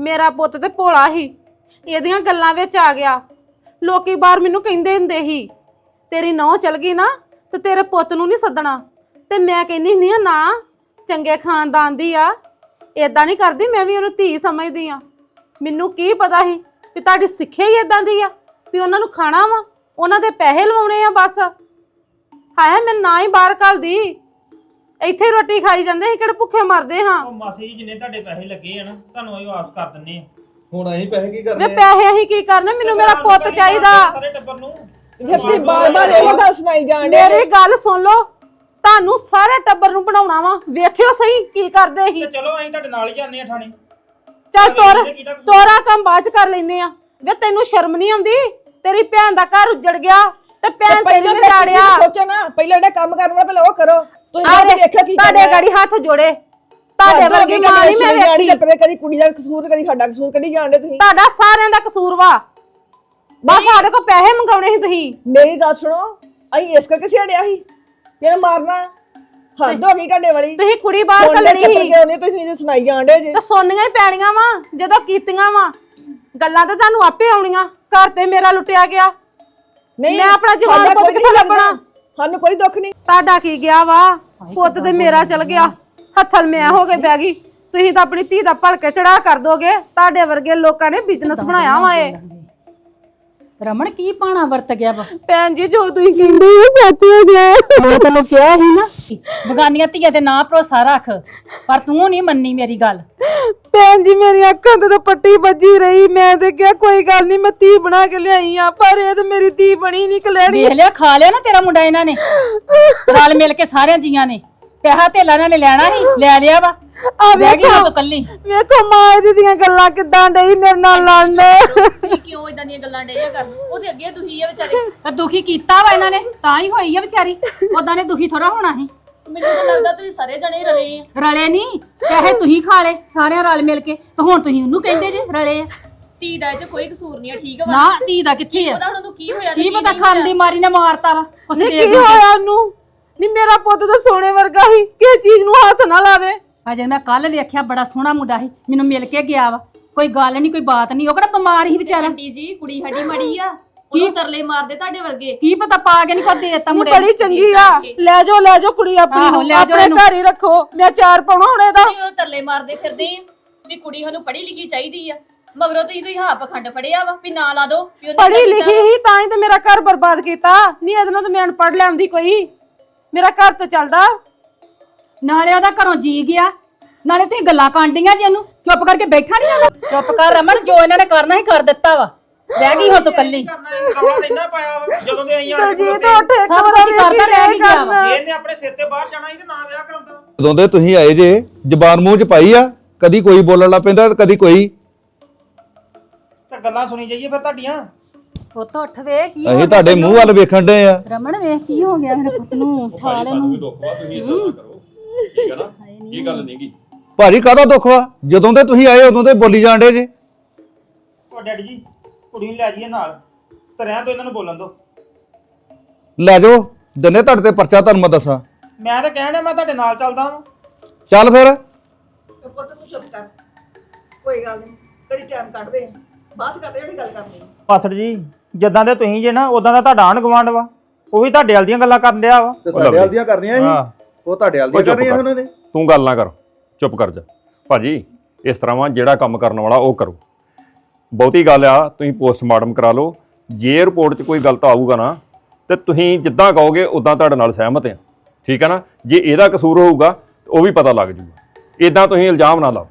ਮੇਰਾ ਪੁੱਤ ਤੇ ਭੋਲਾ ਹੀ। ਇਹਦੀਆਂ ਗੱਲਾਂ ਵਿੱਚ ਆ ਗਿਆ। ਲੋਕੀ ਬਾਹਰ ਮੈਨੂੰ ਕਹਿੰਦੇ ਹੁੰਦੇ ਸੀ ਤੇਰੀ ਨੌ ਚਲ ਗਈ ਨਾ, ਤੇ ਤੇਰੇ ਪੁੱਤ ਨੂੰ ਨਹੀਂ ਸੱਦਣਾ। ਤੇ ਮੈਂ ਕਹਿੰਦੀ ਹੁੰਦੀ ਆ, ਨਾ, ਚੰਗੇ ਖਾਨਦਾਨ ਦੀ ਆ। ਏਦਾਂ ਨਹੀਂ ਕਰਦੀ, ਮੈਂ ਵੀ ਉਹਨੂੰ ਧੀ ਸਮਝਦੀ ਆ। ਮੈਨੂੰ ਕੀ ਪਤਾ ਸੀ ਵੀ ਤੁਹਾਡੀ ਸਿੱਖਿਆ ਹੀ ਏਦਾਂ ਦੀ ਆ, ਵੀ ਉਹਨਾਂ ਨੂੰ ਖਾਣਾ ਵਾ, ਉਹਨਾਂ ਦੇ ਪੈਸੇ ਲਵਾਉਣੇ ਆ ਬਸ। ਹਾਏ, ਮੈਂ ਨਾ ਹੀ ਬਾਹਰ ਘੱਲਦੀ। ਇੱਥੇ ਹੀ ਰੋਟੀ ਖਾਈ ਜਾਂਦੇ ਸੀ ਕਿਹੜੇ ਭੁੱਖੇ ਮਰਦੇ ਹਾਂ। ਉਹ ਮਾਸੀ ਜੀ ਜਿੰਨੇ ਤੁਹਾਡੇ ਪੈਸੇ ਲੱਗੇ ਆ ਨਾ ਤੁਹਾਨੂੰ ਅਸੀਂ ਵਾਪਸ ਕਰ ਦਿੰਨੇ ਆ। ਹੁਣ ਅਸੀਂ ਪੈਸੇ ਕੀ ਵੇ ਕਰਨੇ ਆ? ਪੈਸੇ ਅਸੀਂ ਕੀ ਕਰਨੇ? ਮੈਨੂੰ ਮੇਰਾ ਪੁੱਤ ਚਾਹੀਦਾ। ਸਾਰੇ ਟੱਬਰ ਨੂੰ। ਫਿਰ ਤੁਸੀਂ ਬਾਰ ਬਾਰ ਇਹੋ ਗੱਲ ਸੁਣਾਈ ਜਾਣ ਡੇ ਮੇਰੀ ਗੱਲ ਸੁਣ ਲਓ ਤੁਹਾਨੂੰ ਸਾਰੇ ਟੱਬਰ ਨੂੰ ਬਣਾਉਣਾ ਵਾ। ਵੇਖਿਓ ਸਹੀ ਕੀ ਕਰਦੇ ਸੀ। ਤੇ ਚਲੋ ਅਸੀਂ ਤੁਹਾਡੇ ਨਾਲ ਹੀ ਜਾਂਦੇ ਆ ਥਾਣੇ ਚੱਲ ਤੋਰ? ਤੋਰਾ ਕੰਮ ਬਾਅਦ ਚ ਕਰ ਲੈਨੇ ਆ। ਵੇ ਤੈਨੂੰ ਸ਼ਰਮ ਨਹੀਂ ਆਉਂਦੀ? ਤੇਰੀ ਭੈਣ ਦਾ ਘਰ ਉੱਜੜ ਗਿਆ ਤੇ ਭੈਣ ਤੇਰੀ ਪਹਿਲਾਂ ਨੇ ਸੋਚੋ ਨਾ ਪਹਿਲਾਂ ਜਿਹੜਾ ਕੰਮ ਕਰਨ ਵਾਲਾ ਪਹਿਲਾਂ ਉਹ ਕਰੋ। ਤੁਸੀਂ ਆਹ ਬਾਅਦ ਵੇਖਿਆ ਕੀ ਤੁਹਾਡੇ ਗਾੜੀ ਹੱਥ ਜੋੜੇ। ਤੁਹਾਡੇ ਵਰਗੀ ਮਾਂ ਨਹੀਂ ਮੈਂ ਵੇਖੀ। ਪਰ ਕਦੀ ਕੁੜੀ ਦਾ ਕਸੂਰ ਕਦੀ ਸਾਡਾ ਕਸੂਰ ਕਦੀ ਜਾਣਦੇ ਤੁਸੀਂ? ਤੁਹਾਡਾ ਸਾਰਿਆਂ ਦਾ ਕਸੂਰ ਵਾ। ਬਸ ਸਾਡੇ ਕੋਲ ਪੈਸੇ ਮੰਗਾਉਣੇ ਸੀ ਤੁਸੀਂ। ਮੇਰੀ ਗੱਲ ਸੁਣੋ ਅਸੀਂ ਇਸ ਕਰਕੇ ਛੜਿਆ ਸੀ ਕਿਹਨੇ ਮਾਰਨਾ। ਹੱਦ ਹੋ ਗਈ ਤੁਹਾਡੇ ਵਾਲੀ। ਤੁਸੀਂ ਕੁੜੀ ਬਾਹਰ ਕੱਲਣੀ ਸੀ। ਤੁਸੀਂ ਸੁਣਾਈ ਜਾਣਦੇ ਜੇ। ਤੇ ਹੀ ਪੈਣੀਆਂ ਵਾ ਜਦੋਂ ਕੀਤੀਆਂ ਵਾ। ਗੱਲਾਂ ਤਾਂ ਤੁਹਾਨੂੰ ਆਪੇ ਆਉਣੀਆਂ। ਘਰ ਤੇ ਮੇਰਾ ਲੁੱਟਿਆ ਗਿਆ। ਨਹੀਂ ਮੈਂ ਆਪਣਾ ਜਵਾਨ ਸਾਡਾ ਪੁੱਤ ਕੋਈ ਕਿੱਥੇ ਲੱਗਦਾ। ਸਾਨੂੰ ਕੋਈ ਦੁੱਖ ਨਹੀਂ। ਤੁਹਾਡਾ ਕੀ ਗਿਆ ਵਾ? ਪੁੱਤ ਤੇ ਮੇਰਾ ਚਲ ਗਿਆ। ਹੱਥਲ ਮੈਂ ਹੋ ਕੇ ਬਹਿ ਗਈ। ਤੁਸੀਂ ਤਾਂ ਆਪਣੀ ਧੀ ਦਾ ਭਲਕੇ ਚੜਾ ਕਰ ਦੋਗੇ। ਤੁਹਾਡੇ ਵਰਗੇ ਲੋਕਾਂ ਨੇ ਬਿਜ਼ਨਸ ਬਣਾਇਆ ਵਾ ਇਹ। ਰਮਣ ਕੀ ਪਾਣਾ ਵਰਤ ਗਿਆ ਵਾ? ਭੈਣ ਜੀ ਜੋ ਤੁਸੀਂ ਕਹਿੰਦੇ ਹੋ ਸੱਚ ਹੋ ਗਿਆ। ਮੈਂ ਤੈਨੂੰ ਕਿਹਾ ਸੀ ਨਾ ਬਗਾਨੀਆਂ ਧੀਆਂ ਤੇ ਨਾ ਭਰੋਸਾ ਰੱਖ ਪਰ ਤੂੰ ਨਹੀਂ ਮੰਨੀ ਮੇਰੀ ਗੱਲ। ਭੈਣ ਜੀ ਮੇਰੀ ਅੱਖਾਂ ਤੇ ਤਾਂ ਪੱਟੀ ਵੱਜੀ ਰਹੀ। ਮੈਂ ਤੇ ਕਿਹਾ ਕੋਈ ਗੱਲ ਨਹੀਂ ਮੈਂ ਧੀ ਬਣਾ ਕੇ ਲਿਆਈ ਆ ਪਰ ਇਹ ਤੇ ਮੇਰੀ ਧੀ ਬਣੀ ਨਹੀਂ ਕਲੈੜੀ ਵੇਖ ਲਿਆ ਖਾ ਲਿਆ ਨਾ ਤੇਰਾ ਮੁੰਡਾ ਇਹਨਾਂ ਨੇ? ਰਲ ਮਿਲ ਕੇ ਸਾਰਿਆਂ ਜੀਆਂ ਨੇ। ਪੈਸਾ ਧੇਲਾ ਇਹਨਾਂ ਨੇ ਲੈਣਾ ਸੀ ਲੈ ਲਿਆ ਵਾ। ਆ ਬਹਿ ਗਈ ਵੇਖੋ ਤੂੰ ਕੱਲੀ ਵੇਖੋ ਮਾਂ ਇਹਦੀ ਦੀਆਂ ਗੱਲਾਂ ਕਿਦਾਂ ਡਈ ਮੇਰੇ ਨਾਲ ਲੜਨ। ਤੁਸੀਂ ਕਿਉਂ ਇਦਾਂ ਦੀਆਂ ਗੱਲਾਂ ਡੇਆ ਕਰਨ? ਉਹਦੇ ਅੱਗੇ ਦੁਹੀ ਆ ਵਿਚਾਰੇ। ਤਾਂ ਦੁਖੀ ਕੀਤਾ ਵਾ ਇਹਨਾਂ ਨੇ ਤਾਂ ਹੀ ਹੋਈ ਆ ਵਿਚਾਰੀ। ਉਦਾਂ ਨੇ ਦੁਖੀ ਥੋੜਾ ਹੋਣਾ ਸੀ। ਮੈਨੂੰ ਤਾਂ ਲੱਗਦਾ ਤੁਸੀਂ ਸਾਰੇ ਜਣੇ ਰਲੇ ਆ। ਰਲੇ ਨਹੀਂ ਪੈਸੇ ਤੁਸੀਂ ਖਾ ਲਏ ਸਾਰਿਆਂ ਰਲ ਮਿਲ ਕੇ। ਤੇ ਹੁਣ ਤੁਸੀਂ ਉਹਨੂੰ ਕਹਿੰਦੇ ਜੇ ਰਲੇ ਆ। ਧੀ ਦਾ ਇਹ ਚ ਕੋਈ ਕਸੂਰ ਨਹੀਂ ਆ ਠੀਕ ਵਾ। ਨਾ ਧੀ ਦਾ ਕਿੱਥੇ ਆ? ਉਹਦਾ ਹੁਣ ਉਹਨੂੰ ਕੀ ਹੋਇਆ ਤੇ ਕੀ ਪਤਾ ਨਹੀਂ ਖਾਣ ਦੀ ਮਾਰੀ ਨੇ ਮਾਰਤਾ ਵਾ ਕੁਛ ਦੇ ਕੀ ਹੋਇਆ ਉਹਨੂੰ? ਨੀ ਮੇਰਾ ਪੁੱਤ ਤਾਂ ਸੋਨੇ ਵਰਗਾ ਸੀ ਕਿਸੇ ਚੀਜ਼ ਨੂੰ ਹੱਥ ਨਾ ਲਾਵੇ। ਅਜੇ ਮੈਂ ਕੱਲ ਵੇਖਿਆ ਬੜਾ ਸੋਹਣਾ ਮੁੰਡਾ ਸੀ ਮੈਨੂੰ ਮਿਲ ਕੇ ਗਿਆ ਵਾ। ਕੋਈ ਗੱਲ ਨਹੀਂ ਕੋਈ ਬਾਤ ਨਹੀਂ ਉਹ ਕਿਹੜਾ ਬਿਮਾਰ ਸੀ ਵਿਚਾਰਾ। ਆਂਟੀ ਜੀ ਕੁੜੀ ਸਾਡੀ ਮੜੀ ਆ ਉਹਨੂੰ ਤਰਲੇ ਮਾਰਦੇ ਤੁਹਾਡੇ ਵਰਗੇ। ਕੀ ਪਤਾ ਪਾ ਕੇ ਨਹੀਂ ਕੋ ਦੇਤਾ ਨੀ ਮੁੰਡੇ ਬੜੀ ਚੰਗੀ ਆ। ਲੈ ਜਾਓ ਲੈ ਜਾਓ ਕੁੜੀ ਆਪਣੀ ਆਹੋ, ਨੂੰ ਲੈ ਜਾਓ ਆਪਣੇ ਇਹਨੂੰ। ਘਰ ਹੀ ਰੱਖੋ। ਮੈਂ ਚਾਰ ਪਾਉਣਾ ਹੁਣ ਇਹਦਾ। ਤੁਸੀਂ ਉਹ ਤਰਲੇ ਮਾਰਦੇ ਫਿਰਦੇ ਆ ਵੀ ਕੁੜੀ ਸਾਨੂੰ ਪੜ੍ਹੀ ਲਿਖੀ ਚਾਹੀਦੀ ਆ। ਮਗਰੋਂ ਤੁਸੀਂ ਤੁਸੀਂ ਹਾਂ ਪਖੰਡ ਫੜਿਆ ਵਾ ਵੀ ਨਾ ਲਾ ਦੋ ਵੀ ਉਹਨੇ ਪੜ੍ਹੀ ਲਿਖੀ ਹੀ ਤਾਂ ਹੀ ਤੇ ਮੇਰਾ ਘਰ ਬਰਬਾਦ ਕੀਤਾ। ਨਹੀਂ ਇਹਦੇ ਨਾਲ ਤਾਂ ਮੈਂ ਅਨਪੜ੍ਹ ਲੈਂਦੀ ਕੋਈ। ਮੇਰਾ ਘਰ ਤੇ ਚੱਲਦਾ। ਨਾਲੇ ਉਹਦਾ ਘਰੋਂ ਜੀ ਗਿਆ। ਨਾਲੇ ਤੁਸੀਂ ਗੱਲਾਂ ਕਾਂਡੀਆਂ ਜੀ ਇਹਨੂੰ। ਚੁੱਪ ਕਰਕੇ ਬੈਠਾ ਨਹੀਂ ਹੈਗਾ ਚੁੱਪ ਕਰ ਰਮਨ ਜੋ ਇਹਨਾਂ ਨੇ ਕਰਨਾ ਹੀ ਕਰ ਦਿੱਤਾ ਵਾ। ਰਹਿ ਗਈ ਹੁਣ ਤੂੰ ਕੱਲੀ ਤਾਂ ਇੰਨਾ ਪਾਇਆ ਵਾ ਜਦੋਂ ਦੇ ਅਸੀਂ ਆਣ ਕੇ ਦਲਜੀਤ ਖਲੋਤੇ। ਉੱਠ ਇੱਕ ਸਭ ਵਾਰ ਕੁਛ ਕਰਦਾ ਰਹਿ ਹੀ ਗਿਆ ਵਾ। ਜੇ ਇਹਨੇ ਆਪਣੇ ਸਿਰ ਤੇ ਬਾਹਰ ਜਾਣਾ ਸੀ ਤੇ ਨਾ ਵਿਆਹ ਕਰਾਉਂਦਾ। ਜਦੋਂ ਦੇ ਤੁਸੀਂ ਆਏ ਜੇ ਜ਼ਬਾਨ ਮੂੰਹ 'ਚ ਪਾਈ ਆ ਕਦੀ ਕੋਈ ਬੋਲਣ ਲੱਗ ਪੈਂਦਾ ਤੇ ਕਦੀ ਕੋਈ। ਤਾਂ ਗੱਲਾਂ ਸੁਣੀ ਜਾਈਏ ਫਿਰ ਤੁਹਾਡੀਆਂ। ਪੁੱਤ ਉੱਠ ਵੇ ਕੀ ਅਸੀਂ ਤੁਹਾਡੇ ਮੂੰਹ ਵੱਲ ਵੇਖਣ ਦੇ ਆ। ਰਮਨ ਵੇਖ ਕੀ ਹੋ ਗਿਆ ਮੇਰੇ ਪੁੱਤ ਨੂੰ ਠਾਲ ਸਾਨੂੰ ਵੀ ਦੁੱਖ ਵਾ ਤੁਸੀਂ ਇਦਾਂ ਨਾ ਕਰੋ। ਠੀਕ ਹੈ ਨਾ? ਇਹ ਗੱਲ ਨਹੀਂ ਗੀ ਭਾਜੀ ਕਾਹਦਾ ਦੁੱਖ ਵਾ? ਜਦੋਂ ਦੇ ਤੁਸੀਂ ਆਏ ਉਦੋਂ ਦੇ ਬੋਲੀ ਜਾਂਦੇ ਜੇ। ਉਹ ਡੈਡੀ ਜੀ ਕੁੜੀ ਨੂੰ ਲੈ ਜਾਈਏ ਨਾਲ। ਤੇ ਰਹਿਣ ਤੋਂ ਇਹਨਾਂ ਨੂੰ ਬੋਲਣ ਦੋ ਲੈ ਜਾਓ ਦਿਨੇ ਤੁਹਾਡੇ ਤੇ ਪਰਚਾ ਤੁਹਾਨੂੰ ਮੈਂ ਦੱਸਾਂ। ਮੈਂ ਤਾਂ ਕਹਿਣਾ ਮੈਂ ਤੁਹਾਡੇ ਨਾਲ ਚੱਲਦਾ ਵਾਂ। ਚੱਲ ਫਿਰ। ਪੁੱਤ ਤੂੰ ਚੁੱਪ ਕਰ। ਕੋਈ ਗੱਲ ਨਹੀਂ ਕੜੀ ਟਾਈਮ ਕੱਢਦੇ ਆ। ਬਾਅਦ ਚ ਕਰਦੇ ਜਿਹੜੀ ਗੱਲ ਕਰਨੀ ਪਾਸੜ ਜੀ ਜਿੱਦਾਂ ਦੇ ਤੁਸੀਂ ਜੇ ਨਾ ਉਦਾਂ ਦਾ ਤੁਹਾਡਾ ਆਣ ਗਵਾਂਡ ਵਾ। ਉਹ ਵੀ ਤੁਹਾਡੇ ਵਾਲ ਦੀਆਂ ਗੱਲਾਂ ਕਰਨ ਡਿਆ ਵਾ। ਤੇ ਸਾਡੇ ਹਾਲ ਦੀਆਂ ਕਰਨੀਆਂ ਹਾਂ। ਉਹ ਤੁਹਾਡੇ ਹਾਲ ਉਹ ਚੁੱਪ ਕਰ। ਉਹਨਾਂ ਨੇ? ਤੂੰ ਗੱਲ ਨਾ ਕਰ। ਚੁੱਪ ਕਰ ਜਾ। ਭਾਜੀ ਇਸ ਤਰ੍ਹਾਂ ਵਾ ਜਿਹੜਾ ਕੰਮ ਕਰਨ ਵਾਲਾ ਉਹ ਕਰੋ। ਬਹੁਤੀ ਗੱਲ ਆ ਤੁਸੀਂ ਪੋਸਟਮਾਰਟਮ ਕਰਾ ਲਓ। ਜੇ ਰਿਪੋਰਟ 'ਚ ਕੋਈ ਗਲਤ ਆਊਗਾ ਨਾ ਤੇ ਤੁਸੀਂ ਜਿੱਦਾਂ ਕਹੋਗੇ ਉਦਾਂ ਤੁਹਾਡੇ ਨਾਲ ਸਹਿਮਤ ਆ। ਠੀਕ ਹੈ ਨਾ? ਜੇ ਇਹਦਾ ਕਸੂਰ ਹੋਊਗਾ ਉਹ ਵੀ ਪਤਾ ਲੱਗ ਜੂਗਾ। ਇਦਾਂ ਤੁਸੀਂ ਇਲਜ਼ਾਮ ਨਾ ਲਾਓ।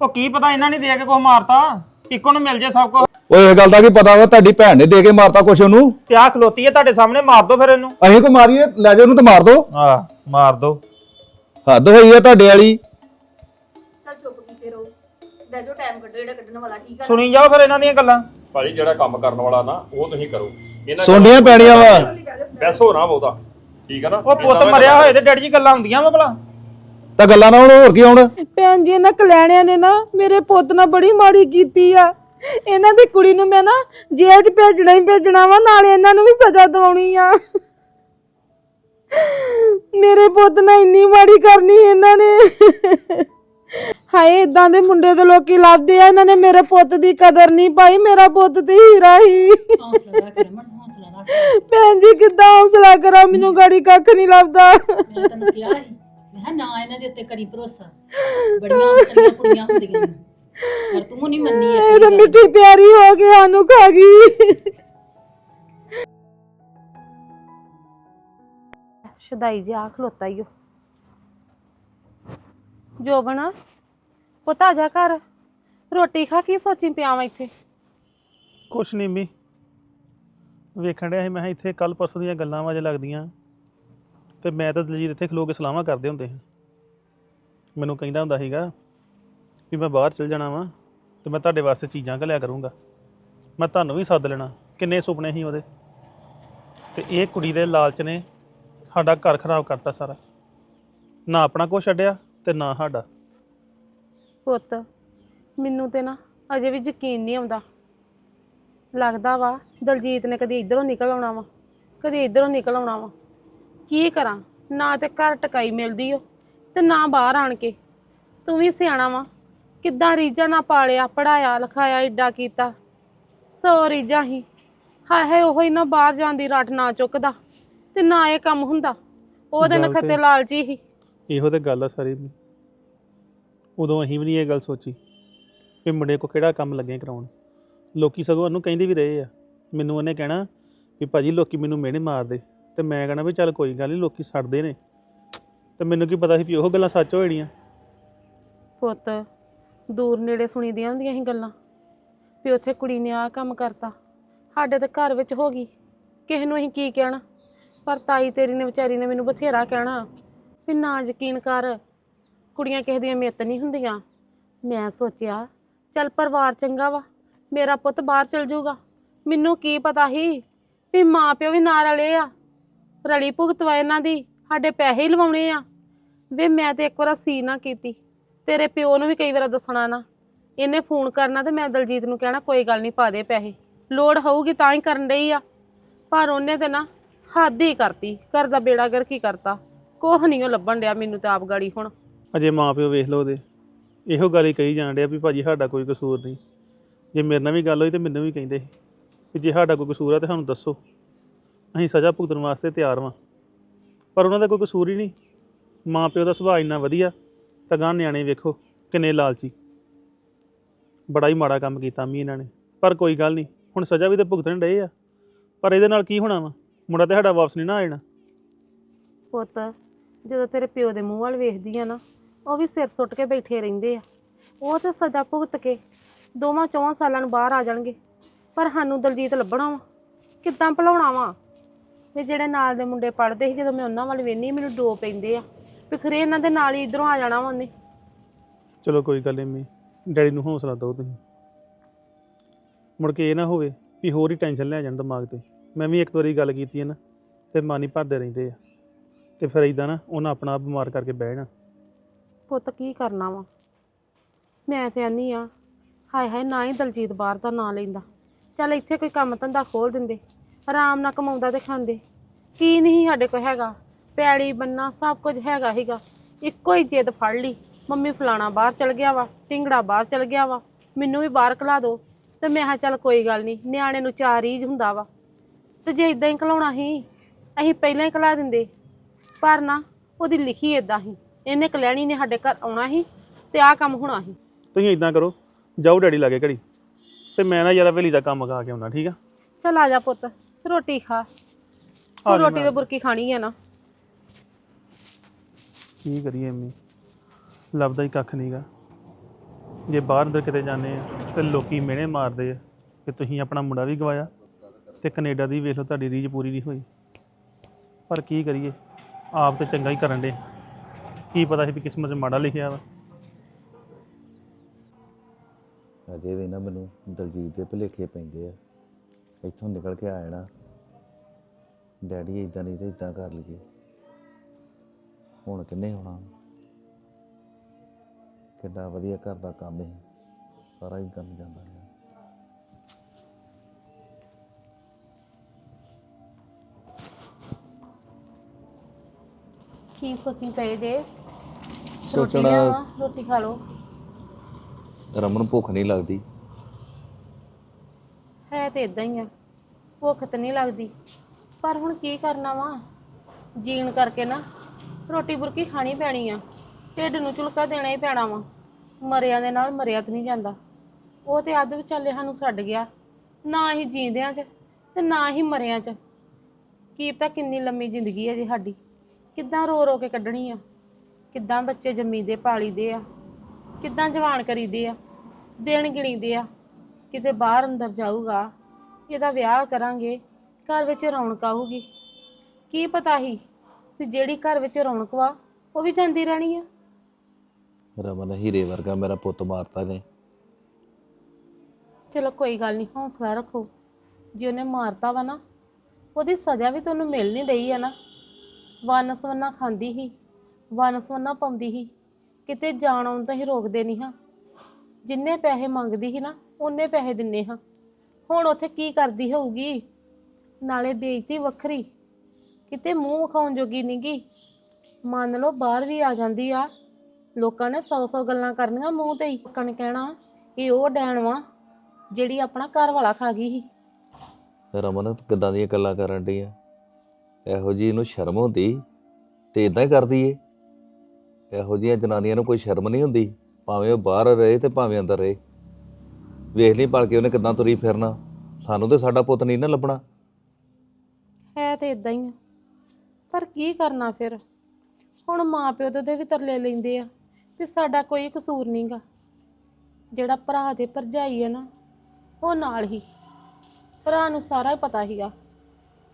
ਉਹ ਕੀ ਪਤਾ ਇਹਨਾਂ ਨੇ ਦੇ ਕੇ ਕੁਝ ਮਾਰਤਾ? ਇੱਕੋ ਨੂੰ ਮਿਲ ਜੇ ਸਭ ਕੁਝ ਓਏ ਇਹ ਗੱਲ ਦਾ ਕੀ ਪਤਾ ਵਾ? ਤੁਹਾਡੀ ਭੈਣ ਨੇ ਦੇ ਕੇ ਮਾਰਤਾ ਕੁਛ ਉਹਨੂੰ? ਤੇ ਆ ਖਲੋਤੀ ਹੈ ਤੁਹਾਡੇ ਸਾਹਮਣੇ ਮਾਰ ਦੋ ਫਿਰ ਇਹਨੂੰ। ਅਸੀਂ ਕੋ ਮਾਰੀਏ ਲੈ ਜਾਓ ਉਹਨੂੰ ਤੇ ਮਾਰ ਦੋ। ਆ ਮਾਰ ਦੋ। ਹੱਦ ਹੋਈ ਆ ਤੁਹਾਡੇ ਵਾਲੀ। ਬਹਿ ਜਾਓ ਟਾਈਮ ਕੱਢੋ ਜਿਹੜਾ ਕੱਢਣ ਵਾਲਾ ਠੀਕ ਆ ਨਾ? ਸੁਣੀ ਜਾਓ ਫਿਰ ਇਹਨਾਂ ਦੀਆਂ ਗੱਲਾਂ। ਭਾਜੀ ਜਿਹੜਾ ਕੰਮ ਕਰਨ ਵਾਲਾ ਨਾ ਉਹ ਤੁਸੀਂ ਕਰੋ। ਇਹਨਾਂ ਪੈਣੀਆਂ ਵਾ? ਬੈਸੋ ਨਾ ਬਹੁਤਾ। ਠੀਕ ਹੈ ਨਾ? ਉਹ ਪੁੱਤ ਮਰਿਆ ਹੋਏ ਤੇ ਡੈਡੀ ਜੀ ਗੱਲਾਂ ਹੁੰਦੀਆਂ ਵਾ ਭਲਾ। ਤਾਂ ਗੱਲਾਂ ਨਾ ਹੁਣ ਹੋਰ ਕੀ ਆਉਣ ਭੈਣ ਜੀ ਇਹਨਾਂ ਕਲਿਆਣਿਆਂ ਨੇ ਨਾ ਮੇਰੇ ਪੁੱਤ ਨਾਲ ਬੜੀ ਮਾੜੀ ਕੀਤੀ ਆ। ਇਹਨਾਂ ਦੀ ਕੁੜੀ ਨੂੰ ਮੈਂ ਨਾ ਜੇਲ੍ਹ 'ਚ ਭੇਜਣਾ ਹੀ ਭੇਜਣਾ ਵਾ ਨਾਲੇ ਇਹਨਾਂ ਨੂੰ ਵੀ ਸਜ਼ਾ ਦਿਵਾਉਣੀ ਆ। ਮੇਰੇ ਪੁੱਤ ਨਾਲ ਇੰਨੀ ਮਾੜੀ ਕਰਨੀ ਇਹਨਾਂ ਨੇ। ਹਾਏ ਇਦਾਂ ਦੇ ਮੁੰਡੇ ਤੇ ਲੋਕੀ ਲੱਭਦੇ ਆ ਇਹਨਾਂ ਨੇ ਮੇਰੇ ਪੁੱਤ ਦੀ ਕਦਰ ਨਹੀਂ ਪਾਈ ਮੇਰਾ ਪੁੱਤ ਤੇ ਹੀਰਾ ਹੀ। ਹੌਸਲਾ ਰੱਖ ਰਮਨ ਹੌਸਲਾ ਰੱਖ ਭੈਣ ਜੀ ਕਿੱਦਾਂ ਹੌਸਲਾ ਕਰਾਂ ਮੈਨੂੰ ਗਾੜੀ ਕੱਖ ਨਹੀਂ ਲੱਭਦਾ। ਮੈਂ ਤੈਨੂੰ ਕਿਹਾ ਸੀ ਮੈਂ ਕਿਹਾ ਨਾ ਇਹਨਾਂ ਦੇ ਉੱਤੇ ਕਰੀ ਭਰੋਸਾ ਬੜੀਆਂ ਅੰਤਰੀਆਂ ਕੁੜੀਆਂ ਹੁੰਦੀਆਂ ਨੇ। ਪਰ ਤੂੰ ਨਹੀਂ ਮੰਨੀ ਇਹ ਇਹ ਤਾਂ ਮਿੱਠੀ ਪਿਆਰੀ ਹੋ ਕੇ ਸਾਨੂੰ ਖਾ ਗਈ। ਸ਼ਦਾਈ ਜੀ ਆ ਖਲੋਤਾ ਈ ਓ। ਜੋਬਨ ਪੁੱਤ ਆ ਜਾ ਘਰ। ਰੋਟੀ ਖਾ ਕੀ ਸੋਚੀ ਪਿਆ ਵਾਂ ਇੱਥੇ। ਕੁਛ ਨਹੀਂ ਮੀ। ਵੇਖਣ ਡਿਆ ਸੀ, ਮੈਂ ਕਿਹਾ ਇੱਥੇ ਕੱਲ ਪਰਸੋਂ ਦੀਆਂ ਗੱਲਾਂ ਵਾਜੇ ਲੱਗਦੀਆਂ। ਤੇ ਮੈਂ ਤਾਂ ਦਲਜੀਤ ਇੱਥੇ ਖਲੋ ਕੇ ਸਲਾਹਾਂ ਕਰਦੇ ਹੁੰਦੇ ਸੀ। ਮੈਨੂੰ ਕਹਿੰਦਾ ਹੁੰਦਾ ਸੀਗਾ ਵੀ ਮੈਂ ਬਾਹਰ ਚਲ ਜਾਣਾ ਵਾਂ ਤੇ ਮੈਂ ਤੁਹਾਡੇ ਵਾਸਤੇ ਚੀਜ਼ਾਂ ਘਲਿਆ ਕਰੂੰਗਾ। ਮੈਂ ਤੁਹਾਨੂੰ ਵੀ ਸੱਦ ਲੈਣਾ, ਕਿੰਨੇ ਸੁਪਨੇ ਸੀ ਉਹਦੇ। ਤੇ ਇਹ ਕੁੜੀ ਦੇ ਲਾਲਚ ਨੇ ਸਾਡਾ ਘਰ ਖਰਾਬ ਕਰਤਾ ਸਾਰਾ। ਨਾ ਆਪਣਾ ਕੁਛ ਛੱਡਿਆ ਤੇ ਨਾ ਸਾਡਾ। ਪੁੱਤ ਮੈਨੂੰ ਤੇ ਨਾ ਅਜੇ ਵੀ ਯਕੀਨ ਨਹੀਂ ਆਉਂਦਾ। ਲੱਗਦਾ ਵਾ ਦਲਜੀਤ ਨੇ ਕਦੀ ਇਧਰੋਂ ਨਿਕਲ ਆਉਣਾ ਵਾ ਕਦੀ ਇਧਰੋਂ ਨਿਕਲ ਆਉਣਾ ਵਾ। ਕੀ ਕਰਾਂ? ਨਾ ਤੇ ਘਰ ਟਕਾਈ ਮਿਲਦੀ ਓ ਤੇ ਨਾ ਬਾਹਰ ਆਣ ਕੇ। ਤੂੰ ਵੀ ਸਿਆਣਾ ਵਾ ਕਿੱਦਾਂ ਰੀਝਾਂ ਨਾ ਪਾਲਿਆ ਪੜਾਇਆ ਲਿਖਾਇਆ ਏਡਾ ਕੀਤਾ। ਸੋ ਰੀਝਾਂ ਹੀ। ਹਾਏ ਹਾਏ ਉਹੋ ਹੀ ਨਾ ਬਾਹਰ ਜਾਣ ਦੀ ਰੱਟ ਨਾ ਚੁੱਕਦਾ ਤੇ ਨਾ ਇਹ ਕੰਮ ਹੁੰਦਾ। ਉਹਦੇ ਗੱਲ ਨਖੱਤੇ ਤੇ- ਲਾਲਚੀ ਹੀ। ਇਹੋ ਤੇ ਗੱਲ ਆ ਸਾਰੀ। ਉਦੋਂ ਅਸੀਂ ਵੀ ਨਹੀਂ ਇਹ ਗੱਲ ਸੋਚੀ ਵੀ ਮੁੰਡੇ ਕੋ ਕਿਹੜਾ ਕੰਮ ਲੱਗੇ ਕਰਾਉਣ। ਲੋਕੀ ਸਗੋਂ ਉਹਨੂੰ ਕਹਿੰਦੇ ਵੀ ਰਹੇ ਆ। ਮੈਨੂੰ ਉਹਨੇ ਕਹਿਣਾ ਵੀ ਭਾਜੀ ਲੋਕੀ ਮੈਨੂੰ ਮਿਹਣੇ ਮਾਰਦੇ ਤੇ ਮੈਂ ਕਹਿਣਾ ਵੀ ਚੱਲ ਕੋਈ ਗੱਲ ਨਹੀਂ ਲੋਕੀ ਛੱਡਦੇ ਨੇ। ਤੇ ਮੈਨੂੰ ਕੀ ਪਤਾ ਸੀ ਵੀ ਉਹ ਗੱਲਾਂ ਸੱਚ ਹੋ ਜਾਣੀਆਂ। ਪੁੱਤ, ਦੂਰ ਨੇੜੇ ਸੁਣੀ ਦੀਆਂ ਹੁੰਦੀਆਂ ਸੀ ਗੱਲਾਂ। ਵੀ ਉੱਥੇ ਕੁੜੀ ਨੇ ਆਹ ਕੰਮ ਕਰਤਾ। ਸਾਡੇ ਤੇ ਘਰ ਵਿੱਚ ਹੋ ਗਈ। ਕਿਸੇ ਨੂੰ ਅਸੀਂ ਕੀ ਕਹਿਣਾ? ਪਰ ਤਾਈ ਤੇਰੀ ਨੇ ਵਿਚਾਰੀ ਨੇ ਮੈਨੂੰ ਬਥੇਰਾ ਕਹਿਣਾ। ਵੀ ਨਾ ਯਕੀਨ ਕਰ, ਕੁੜੀਆਂ ਕਿਸੇ ਦੀਆਂ ਮਿੱਤ ਨਹੀਂ ਹੁੰਦੀਆਂ। ਮੈਂ ਸੋਚਿਆ, ਚੱਲ ਪਰਿਵਾਰ ਚੰਗਾ ਵਾ, ਮੇਰਾ ਪੁੱਤ ਬਾਹਰ ਚਲ ਜਾਊਗਾ। ਮੈਨੂੰ ਕੀ ਪਤਾ ਸੀ ਵੀ ਮਾਂ ਪਿਓ ਵੀ ਨਾਲ ਰਲੇ ਆ। ਰਲੀ ਭੁਗਤਵਾ ਇਹਨਾਂ ਦੀ, ਸਾਡੇ ਪੈਸੇ ਹੀ ਲਵਾਉਣੇ ਆ। ਵੇ ਮੈਂ ਤੇ ਇੱਕ ਵਾਰ ਸੀ ਨਾ ਕੀਤੀ, ਤੇਰੇ ਪਿਓ ਨੂੰ ਵੀ ਕਈ ਵਾਰ ਦੱਸਣਾ ਨਾ। ਇਹਨੇ ਫੋਨ ਕਰਨਾ ਤੇ ਮੈਂ ਦਲਜੀਤ ਨੂੰ ਕਹਿਣਾ, ਕੋਈ ਗੱਲ ਨਹੀਂ ਪਾ ਦੇ ਪੈਸੇ। ਲੋੜ ਹੋਊਗੀ ਤਾਂ ਹੀ ਕਰਨ ਰਹੀ ਆ। ਪਰ ਉਹਨੇ ਤੇ ਨਾ ਹੱਦ ਹੀ ਕਰਤੀ, ਘਰ ਦਾ ਬੇੜਾ ਗਰ ਕੀ ਕਰਤਾ। ਕੋਹ ਨਹੀਂ ਉਹ ਲੱਭਣ ਡਿਆ ਮੈਨੂੰ ਤੇ ਆਪ ਗਾੜੀ ਹੁਣ। ਅਜੇ ਮਾਂ ਪਿਓ ਵੇਖ ਲਓ ਉਹਦੇ। ਇਹੋ ਗੱਲ ਹੀ ਕਹੀ ਜਾਣ ਡਿਆ ਵੀ ਭਾਜੀ ਸਾਡਾ ਕੋਈ ਕਸੂਰ ਨਹੀਂ। ਜੇ ਮੇਰੇ ਨਾਲ ਵੀ ਗੱਲ ਹੋਈ ਤੇ ਮੈਨੂੰ ਵੀ ਕਹਿੰਦੇ ਸੀ ਕਿ ਜੇ ਸਾਡਾ ਕੋਈ ਕਸੂਰ ਆ ਤੇ ਸਾਨੂੰ ਦੱਸੋ। ਅਸੀਂ ਸਜ਼ਾ ਭੁਗਤਣ ਵਾਸਤੇ ਤਿਆਰ ਵਾਂ। ਪਰ ਉਹਨਾਂ ਦਾ ਕੋਈ ਕਸੂਰ ਹੀ ਨਹੀਂ। ਮਾਂ ਪਿਓ ਦਾ ਸੁਭਾਅ ਇੰਨਾ ਵਧੀਆ ਤਾਂ ਗਾਂ ਨਿਆਣੇ ਵੇਖੋ ਕਿੰਨੇ ਲਾਲਚੀ। ਬੜਾ ਹੀ ਮਾੜਾ ਕੰਮ ਕੀਤਾ ਮੀ ਇਹਨਾਂ ਨੇ। ਪਰ ਕੋਈ ਗੱਲ ਨਹੀਂ ਹੁਣ ਸਜ਼ਾ ਵੀ ਤੇ ਭੁਗਤਣ ਡਏ ਆ। ਪਰ ਇਹਦੇ ਨਾਲ ਕੀ ਹੋਣਾ ਵਾ? ਮੁੰਡਾ ਤੇ ਸਾਡਾ ਵਾਪਸ ਨਹੀਂ ਨਾ ਆ ਜਾਣਾ। ਪੁੱਤ ਜਦੋਂ ਤੇਰੇ ਪਿਓ ਦੇ ਮੂੰਹ ਵੱਲ ਵੇਖਦੀ ਆ ਨਾ, ਉਹ ਵੀ ਸਿਰ ਸੁੱਟ ਕੇ ਬੈਠੇ ਰਹਿੰਦੇ ਆ। ਉਹ ਤੇ ਸਜ਼ਾ ਭੁਗਤ ਕੇ ਦੋਵਾਂ ਚੌਵਾਂ ਸਾਲਾਂ ਨੂੰ ਬਾਹਰ ਆ ਜਾਣਗੇ। ਪਰ ਸਾਨੂੰ ਦਲਜੀਤ ਲੱਭਣਾ ਵਾ। ਕਿੱਦਾਂ ਭੁਲਾਉਣਾ ਵਾ? ਵੀ ਜਿਹੜੇ ਨਾਲ ਦੇ ਮੁੰਡੇ ਪੜ੍ਹਦੇ ਸੀ, ਜਦੋਂ ਮੈਂ ਉਹਨਾਂ ਵੱਲ ਵੇਖਨੀ ਮੈਨੂੰ ਡੋ ਪੈਂਦੇ ਆ। ਵੀ ਖਰੇ ਇਹਨਾਂ ਦੇ ਨਾਲ ਹੀ ਇਧਰੋਂ ਆ ਜਾਣਾ ਵਾ ਉਹਨੇ। ਚਲੋ ਕੋਈ ਗੱਲ ਨਹੀਂ ਡੈਡੀ ਨੂੰ ਹੌਸਲਾ ਦਿਓ ਤੁਸੀਂ। ਮੁੜ ਕੇ ਇਹ ਨਾ ਹੋਵੇ ਵੀ ਹੋਰ ਹੀ ਟੈਨਸ਼ਨ ਲੈ ਜਾਣ ਦਿਮਾਗ ਤੇ। ਮੈਂ ਵੀ ਇੱਕ ਵਾਰੀ ਗੱਲ ਕੀਤੀ ਹੈ ਨਾ, ਤੇ ਮਨ ਹੀ ਭਰਦੇ ਰਹਿੰਦੇ ਆ। ਤੇ ਫਿਰ ਇਦਾਂ ਨਾ ਉਹਨਾਂ ਆਪਣਾ ਆਪ ਬਿਮਾਰ ਕਰਕੇ ਬਹਿ ਜਾਣਾ। ਪੁੱਤ ਕੀ ਕਰਨਾ ਵਾ? ਮੈਂ ਤੇ ਆਨੀ ਆ। ਹਾਏ ਹਾਏ, ਨਾ ਹੀ ਦਲਜੀਤ ਬਾਹਰ ਦਾ ਨਾਂ ਲੈਂਦਾ। ਚੱਲ ਇੱਥੇ ਕੋਈ ਕੰਮ ਧੰਦਾ ਖੋਲ ਦਿੰਦੇ। ਆਰਾਮ ਨਾਲ ਕਮਾਉਂਦਾ ਤੇ ਖਾਂਦੇ। ਕੀ ਨਹੀਂ ਸਾਡੇ ਕੋਲ ਹੈਗਾ। ਪੈੜੀ ਬੰਨਾ ਸਭ ਕੁਝ ਹੈਗਾ ਹੀਗਾ ਇੱਕੋ ਹੀ ਜਿੱਦ ਫੜ ਲਈ। ਮੰਮੀ ਫਲਾਣਾ ਬਾਹਰ ਚਲ ਗਿਆ ਵਾ ਟਿੰਗੜਾ ਬਾਹਰ ਚਲ ਗਿਆ ਵਾ। ਮੈਨੂੰ ਵੀ ਬਾਹਰ ਕਲਾ ਦਿਓ ਤੇ ਮੈਂ ਕਿਹਾ ਚੱਲ ਕੋਈ ਗੱਲ ਨਹੀਂ, ਨਿਆਣੇ ਨੂੰ ਚਾਰ ਹੀਜ ਹੁੰਦਾ ਵਾ। ਤੇ ਜੇ ਇਦਾਂ ਹੀ ਘਲਾਉਣਾ ਸੀ, ਅਸੀਂ ਪਹਿਲਾਂ ਹੀ ਘਲਾ ਦਿੰਦੇ। ਪਰ ਨਾ ਉਹਦੀ ਲਿਖੀ ਇਦਾਂ ਸੀ ਇਹਨੇ ਕਲੈਣੀ ਨੇ ਸਾਡੇ ਘਰ ਆਉਣਾ ਸੀ ਤੇ ਆਹ ਕੰਮ ਹੋਣਾ ਸੀ ਤੁਸੀਂ ਇਦਾਂ ਕਰੋ ਜਾਓ ਡੈਡੀ ਲਾਗੇ ਘੜੀ ਤੇ ਮੈਂ ਨਾ ਯਾਰਾ ਵੇਲੀ ਦਾ ਕੰਮ ਖਾ ਕੇ ਆਉਣਾ ਠੀਕ ਆ? ਚੱਲ ਆ ਜਾ ਪੁੱਤ ਰੋਟੀ ਖਾ। ਤੂੰ ਰੋਟੀ। ਤੇ ਬੁਰਕੀ ਖਾਣੀ ਹੈ ਨਾ। ਕੀ ਕਰੀਏ ਅੰਮੀ ਲੱਭਦਾ ਹੀ ਕੱਖ ਨਹੀਂਗਾ ਜੇ ਬਾਹਰ ਅੰਦਰ ਕਿਤੇ ਜਾਂਦੇ ਆ ਤੇ ਲੋਕੀ ਮਿਹਣੇ ਮਾਰਦੇ ਆ ਕਿ ਤੁਸੀਂ ਆਪਣਾ ਮੁੰਡਾ ਵੀ ਗਵਾਇਆ ਤੇ ਕੈਨੇਡਾ ਦੀ ਵੇਖ ਲਓ ਤੁਹਾਡੀ ਰੀਝ ਪੂਰੀ ਨਹੀਂ ਹੋਈ। ਪਰ ਕੀ ਕਰੀਏ? ਆਪ ਤੇ ਚੰਗਾ ਹੀ ਕਰਨ ਦੇ ਕੀ ਪਤਾ ਸੀ ਵੀ ਕਿਸਮਤ 'ਚ ਮਾੜਾ ਲਿਖਿਆ ਵਾ। ਅਜੇ ਵੀ ਨਾ ਮੈਨੂੰ ਦਲਜੀਤ ਦੇ ਭੁਲੇਖੇ ਪੈਂਦੇ ਆ। ਇੱਥੋਂ ਨਿਕਲ ਕੇ ਆ ਜਾਣਾ। ਡੈਡੀ ਇਦਾਂ ਨਹੀਂ ਤੇ ਇਦਾਂ ਕਰ ਲਈਏ। ਹੁਣ ਕਿੰਨੇ ਹੋਣਾ? ਕਿੱਡਾ ਵਧੀਆ ਘਰ ਦਾ ਕੰਮ ਹੈ ਸਾਰਾ ਹੀ ਕਰਨ ਜਾਂਦਾ ਹੈ ਕੀ ਸੋਚੀ ਪਏ ਜੇ। ਰੋਟੀ ਸੋਚਣਾ ਲਿਆਵਾਂ ਰੋਟੀ ਖਾ ਲਓ। ਰਮਨ ਭੁੱਖ ਨਹੀਂ ਲੱਗਦੀ। ਹੈ ਤੇ ਇਦਾਂ ਹੀ ਆ ਭੁੱਖ ਤੇ ਨਹੀਂ ਲੱਗਦੀ। ਪਰ ਹੁਣ ਕੀ ਕਰਨਾ ਵਾ? ਜੀਣ ਕਰਕੇ ਨਾ ਰੋਟੀ ਬੁਰਕੀ ਖਾਣੀ ਪੈਣੀ ਆ। ਢਿੱਡ ਨੂੰ ਝੁਲਕਾ ਦੇਣਾ ਹੀ ਪੈਣਾ ਵਾ। ਮਰਿਆਂ ਦੇ ਨਾਲ ਮਰਿਆ ਤੇ ਨਹੀਂ ਜਾਂਦਾ। ਉਹ ਤੇ ਅੱਧ ਵਿਚਾਲੇ ਸਾਨੂੰ ਛੱਡ ਗਿਆ। ਨਾ ਹੀ ਜੀਂਦਿਆਂ 'ਚ ਤੇ ਨਾ ਹੀ ਮਰਿਆਂ 'ਚ। ਕੀ ਪਤਾ ਕਿੰਨੀ ਲੰਮੀ ਜ਼ਿੰਦਗੀ ਹੈ ਜੀ ਸਾਡੀ। ਕਿੱਦਾਂ ਰੋ ਰੋ ਕੇ ਕੱਢਣੀ ਆ? ਕਿੱਦਾਂ ਬੱਚੇ ਜੰਮੀਦੇ ਪਾਲੀਦੇ ਆ? ਕਿੱਦਾਂ ਜਵਾਨ ਕਰੀਦੇ ਆ? ਦਿਨ ਗਿਣੀਦੇ ਆ? ਕਿਤੇ ਬਾਹਰ ਅੰਦਰ ਜਾਊਗਾ? ਇਹਦਾ ਵਿਆਹ ਕਰਾਂਗੇ ਘਰ ਵਿੱਚ ਰੌਣਕ ਆਊਗੀ। ਕੀ ਪਤਾ ਹੀ ਕਿ ਜਿਹੜੀ ਘਰ ਵਿੱਚ ਰੌਣਕ ਵਾ ਉਹ ਵੀ ਜਾਂਦੀ ਰਹਿਣੀ ਆ। ਰਮਨ ਹੀਰੇ ਵਰਗਾ ਮੇਰਾ ਪੁੱਤ ਮਾਰਤਾ ਨੇ। ਚਲੋ ਕੋਈ ਗੱਲ ਨਹੀਂ ਹੌਸਲਾ ਰੱਖੋ। ਜੇ ਉਹਨੇ ਮਾਰਤਾ ਵਾ ਨਾ ਉਹਦੀ ਸਜ਼ਾ ਵੀ ਤੁਹਾਨੂੰ ਮਿਲ ਨਹੀਂ ਰਹੀ ਆ ਨਾ। ਵਨ ਸਵੰਨਾ ਖਾਂਦੀ ਹੀ ਵਨ ਸਵੰਨਾ ਪਾਉਂਦੀ ਹੀ ਕਿਤੇ ਜਾਣ ਆਉਣ ਤੋਂ ਹੀ ਰੋਕਦੇ ਨਹੀਂ ਹਾਂ। ਜਿੰਨੇ ਪੈਸੇ ਮੰਗਦੀ ਸੀ ਨਾ, ਉਹਨੇ ਪੈਸੇ ਦਿੰਨੇ ਹਾਂ। ਹੁਣ ਉੱਥੇ ਕੀ ਕਰਦੀ ਹੋਊਗੀ? ਨਾਲੇ ਬੇਇੱਜ਼ਤੀ ਵੱਖਰੀ। ਕਿਤੇ ਮੂੰਹ ਵਿਖਾਉਣ ਜੋਗੀ ਨਹੀਂਗੀ ਮੰਨ ਲਓ ਬਾਹਰ ਵੀ ਆ ਜਾਂਦੀ ਆ। ਲੋਕਾਂ ਨੇ ਸੌ ਸੌ ਗੱਲਾਂ ਕਰਨੀਆਂ ਮੂੰਹ ਤੇ ਹੀ। ਲੋਕਾਂ ਕਹਿਣਾ, ਇਹ ਉਹ ਡੈਣ ਵਾ, ਜਿਹੜੀ ਆਪਣਾ ਘਰ ਵਾਲਾ ਖਾ ਗਈ ਸੀ। ਰਮਨ, ਕਿੱਦਾਂ ਦੀਆਂ ਗੱਲਾਂ ਕਰਨ ਡਈ ਆ? ਇਹੋ ਜੀ ਇਹਨੂੰ ਸ਼ਰਮ ਹੁੰਦੀ ਤੇ ਇਦਾਂ ਹੀ ਕਰਦੀ ਏ। ਇਹੋ ਜਿਹੀਆਂ ਜਨਾਨੀਆਂ ਨੂੰ ਕੋਈ ਸ਼ਰਮ ਨਹੀਂ ਹੁੰਦੀ, ਭਾਵੇਂ ਉਹ ਬਾਹਰ ਰਹੇ ਤੇ ਭਾਵੇਂ ਅੰਦਰ ਰਹੇ। ਵੇਖ ਲਈ ਭਲ ਕੇ ਉਹਨੇ ਕਿੱਦਾਂ ਤੁਰੀ ਫਿਰਨਾ, ਸਾਨੂੰ ਤੇ ਸਾਡਾ ਪੁੱਤ ਨਹੀਂ ਨਾ ਲੱਭਣਾ। ਹੈ ਤੇ ਇਦਾਂ ਹੀ ਆ। ਪਰ ਕੀ ਕਰਨਾ ਫਿਰ? ਹੁਣ ਮਾਂ ਪਿਓ ਦੇ ਵੀ ਤਰਲੇ ਲੈਂਦੇ ਆ ਵੀ ਸਾਡਾ ਕੋਈ ਕਸੂਰ ਨਹੀਂਗਾ। ਜਿਹੜਾ ਭਰਾ ਦੇ ਭਰਜਾਈ ਹੈ ਨਾ, ਉਹ ਨਾਲ ਹੀ। ਭਰਾ ਨੂੰ ਸਾਰਾ ਹੀ ਪਤਾ ਸੀਗਾ।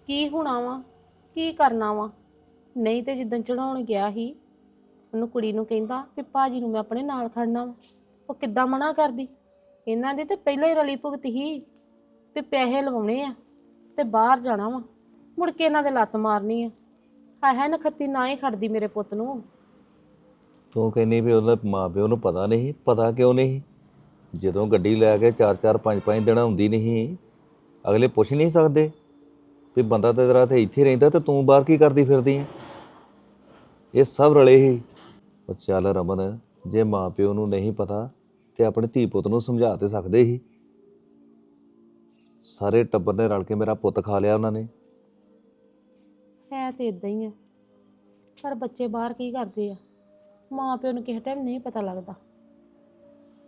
ਕੀ ਹੋਣਾ ਵਾ? ਕੀ ਕਰਨਾ ਵਾ? ਨਹੀਂ ਤੇ ਜਿੱਦਣ ਚੜਾਉਣ ਗਿਆ ਸੀ, ਉਹਨੂੰ ਕੁੜੀ ਨੂੰ ਕਹਿੰਦਾ ਵੀ ਭਾਜੀ ਨੂੰ ਮੈਂ ਆਪਣੇ ਨਾਲ ਖੜਨਾ ਵਾ। ਉਹ ਕਿੱਦਾਂ ਮਨਾ ਕਰਦੀ? ਇਹਨਾਂ ਦੀ ਤੇ ਪਹਿਲਾਂ ਹੀ ਰਲੀ ਭੁਗਤ ਸੀ ਵੀ ਪੈਸੇ ਲਵਾਉਣੇ ਆ ਤੇ ਬਾਹਰ ਜਾਣਾ ਵਾ। ਮੁੜ ਕੇ ਇਹਨਾਂ ਦੇ ਲੱਤ ਮਾਰਨੀ ਆ। ਹਾਏ ਹਾਏ, ਨਖੱਤੀ ਨਾ ਹੀ ਖੜਦੀ ਮੇਰੇ ਪੁੱਤ ਨੂੰ। ਤੂੰ ਕਹਿੰਦੀ ਵੀ ਉਹਦਾ ਮਾਂ ਪਿਓ ਨੂੰ ਪਤਾ ਨਹੀਂ ਪਤਾ ਕਿਉਂ ਨਹੀਂ ਜਦੋਂ ਗੱਡੀ ਲੈ ਕੇ 4-4 5-5 ਦਿਨ ਹੁੰਦੀ ਨਹੀਂ ਅਗਲੇ ਪੁੱਛ ਨਹੀਂ ਸਕਦੇ। ਵੀ ਬੰਦਾ ਤੇ ਤੇਰਾ ਤੇ ਇੱਥੇ ਰਹਿੰਦਾ ਤੇ ਤੂੰ ਬਾਹਰ ਕੀ ਕਰਦੀ ਫਿਰਦੀ ਹੈ ਇਹ ਸਭ ਰਲੇ ਹੀ। ਉਹ ਚੱਲ ਰਮਨ, ਜੇ ਮਾਂ ਪਿਓ ਨੂੰ ਨਹੀਂ ਪਤਾ ਤੇ ਆਪਣੇ ਧੀ ਪੁੱਤ ਨੂੰ ਸਮਝਾ ਤੇ ਸਕਦੇ ਹੀ। ਸਾਰੇ ਟੱਬਰ ਨੇ ਰਲ ਕੇ ਮੇਰਾ ਪੁੱਤ ਖਾ ਲਿਆ ਉਹਨਾਂ ਨੇ। ਹੈ ਤੇ ਇਦਾਂ ਹੀ ਆ। ਪਰ ਬੱਚੇ ਬਾਹਰ ਕੀ ਕਰਦੇ ਆ? ਮਾਂ ਪਿਓ ਨੂੰ ਕਿਸੇ ਟਾਈਮ ਨਹੀਂ ਪਤਾ ਲੱਗਦਾ।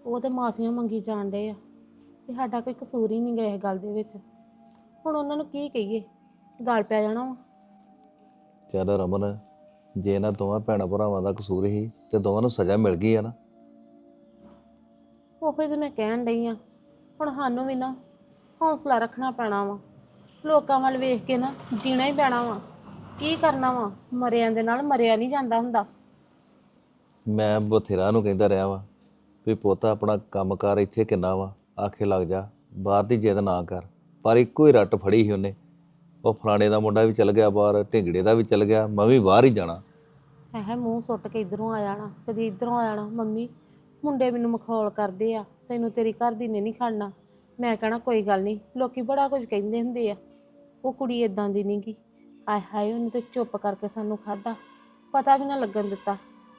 ਉਹ ਤੇ ਮਾਫੀਆਂ ਮੰਗੀ ਜਾਣ ਡਏ ਆ। ਕਿ ਸਾਡਾ ਕੋਈ ਕਸੂਰ ਹੀ ਨਹੀਂ ਗਿਆ ਇਸ ਗੱਲ ਦੇ ਵਿੱਚ। ਹੁਣ ਉਹਨਾਂ ਨੂੰ ਕੀ ਕਹੀਏ? ਗੱਲ ਪੈ ਜਾਣਾ ਵਾ। ਚੱਲ ਰਮਨ ਜੇ ਇਹਨਾਂ ਦੋਵਾਂ ਭੈਣਾਂ ਭਰਾਵਾਂ ਦਾ ਕਸੂਰ ਹੀ ਤੇ ਦੋਵਾਂ ਨੂੰ ਸਜ਼ਾ ਮਿਲ ਗਈ ਆ ਨਾ। ਉਹੀ ਤੇ ਮੈਂ ਕਹਿਣ ਡਈ ਆ। ਹੁਣ ਸਾਨੂੰ ਵੀ ਨਾ ਹੌਸਲਾ ਰੱਖਣਾ ਪੈਣਾ ਵਾ। ਲੋਕਾਂ ਵੱਲ ਵੇਖ ਕੇ ਨਾ ਜੀਣਾ ਹੀ ਪੈਣਾ ਵਾ। ਕੀ ਕਰਨਾ ਵਾ? ਮਰਿਆਂ ਦੇ ਨਾਲ ਮਰਿਆ ਨਹੀਂ ਜਾਂਦਾ ਹੁੰਦਾ। ਮੈਂ ਬਥੇਰਾ ਨੂੰ ਕਹਿੰਦਾ ਰਿਹਾ ਵਾਂ ਵੀ ਪੁੱਤ ਆਪਣਾ ਕੰਮਕਾਰ ਇੱਥੇ ਕਿੰਨਾ ਵਾ? ਆਖੇ ਲੱਗ ਜਾ ਬਾਹਰ ਦੀ ਜਿੱਦ ਨਾ ਕਰ। ਪਰ ਇੱਕੋ ਹੀ ਰੱਟ ਫੜੀ ਸੀ ਉਹਨੇ। ਉਹ ਫਲਾਣੇ ਦਾ ਮੁੰਡਾ ਵੀ ਚਲ ਗਿਆ ਬਾਹਰ, ਢਿੰਗੜੇ ਦਾ ਵੀ ਚਲ ਗਿਆ, ਮੈਂ ਵੀ ਬਾਹਰ ਹੀ ਜਾਣਾ। ਹੈ ਮੂੰਹ ਸੁੱਟ ਕੇ ਇਧਰੋਂ ਆ ਜਾਣਾ, ਕਦੀ ਇਧਰੋਂ ਆ ਜਾਣਾ। ਮੰਮੀ, ਮੁੰਡੇ ਮੈਨੂੰ ਮਖੌਲ ਕਰਦੇ ਆ, ਤੈਨੂੰ ਤੇਰੀ ਘਰ ਦੀ ਨੇ ਨਹੀਂ ਖੜਨਾ। ਮੈਂ ਕਹਣਾ, ਕੋਈ ਗੱਲ ਨਹੀਂ, ਲੋਕੀ ਬੜਾ ਕੁਝ ਕਹਿੰਦੇ ਹੁੰਦੇ ਆ। ਉਹ ਕੁੜੀ ਇਦਾਂ ਦੀ ਨਹੀਂਗੀ ਹਾਏ ਹਾਏ, ਉਹਨੇ ਤੇ ਚੁੱਪ ਕਰਕੇ ਸਾਨੂੰ ਖਾਦਾ ਪਤਾ ਵੀ ਨਾ ਲੱਗਣ ਦਿੱਤਾ।